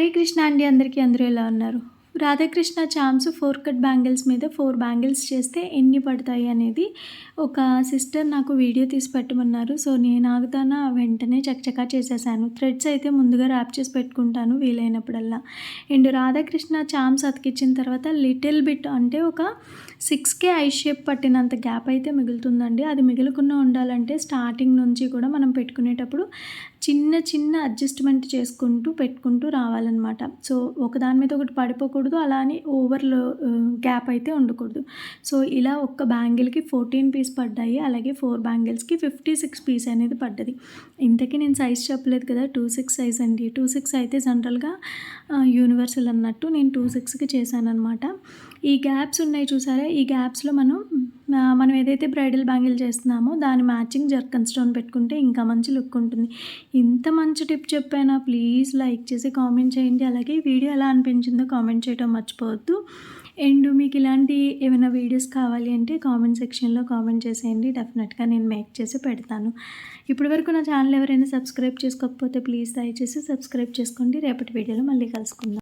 హరే కృష్ణ అండి అందరికీ అందరూ ఎలా ఉన్నారు? Radhakrishna charms four cut bangles మీద ఫోర్ బ్యాంగిల్స్ చేస్తే ఎన్ని పడతాయి అనేది ఒక సిస్టర్ నాకు వీడియో తీసి పెట్టమన్నారు. సో నేను ఆగుతానా? వెంటనే చకచకా చేసేసాను. థ్రెడ్స్ అయితే ముందుగా ర్యాప్ చేసి పెట్టుకుంటాను వీలైనప్పుడల్లా. అండ్ రాధాకృష్ణ చామ్స్ అతికిచ్చిన తర్వాత లిటిల్ బిట్ అంటే ఒక సిక్స్కే ఐ షేప్ పట్టినంత గ్యాప్ అయితే మిగులుతుందండి. అది మిగులుకున్న ఉండాలంటే స్టార్టింగ్ నుంచి కూడా మనం పెట్టుకునేటప్పుడు చిన్న చిన్న అడ్జస్ట్మెంట్ చేసుకుంటూ పెట్టుకుంటూ రావాలన్నమాట. సో ఒకదాని మీద ఒకటి పడిపోకూడదు. అలానే ఓవర్లో గ్యాప్ అయితే ఉండకూడదు. సో ఇలా ఒక్క బ్యాంగిల్కి ఫోర్టీన్ పీస్ పడ్డాయి. అలాగే ఫోర్ బ్యాంగిల్స్కి ఫిఫ్టీ సిక్స్ పీస్ అనేది పడ్డది. ఇంతకీ నేను సైజ్ చెప్పలేదు కదా. టూ సిక్స్ సైజ్ అండి. టూ సిక్స్ అయితే జనరల్గా యూనివర్సల్ అన్నట్టు నేను టూ సిక్స్కి చేశాను అనమాట ఈ గ్యాప్స్ ఉన్నాయి చూసారా? ఈ గ్యాప్స్లో మనం మనం ఏదైతే బ్రైడల్ బ్యాంగిల్ చేస్తున్నామో దాని మ్యాచింగ్ జర్కన్ స్టోన్ పెట్టుకుంటే ఇంకా మంచి లుక్ ఉంటుంది. ఇంత మంచి టిప్ చెప్పానా? ప్లీజ్ లైక్ చేసి కామెంట్ చేయండి. అలాగే వీడియో ఎలా అనిపించిందో కామెంట్ చేయడం మర్చిపోవద్దు. అండ్ మీకు ఇలాంటి ఏమైనా వీడియోస్ కావాలి అంటే కామెంట్ సెక్షన్లో కామెంట్ చేసేయండి. డెఫినెట్గా నేను మేక్ చేసి పెడతాను. ఇప్పటి వరకు నా ఛానల్ ఎవరైనా సబ్స్క్రైబ్ చేసుకోకపోతే ప్లీజ్ దయచేసి సబ్స్క్రైబ్ చేసుకోండి. రేపటి వీడియోలో మళ్ళీ కలుసుకుందాం.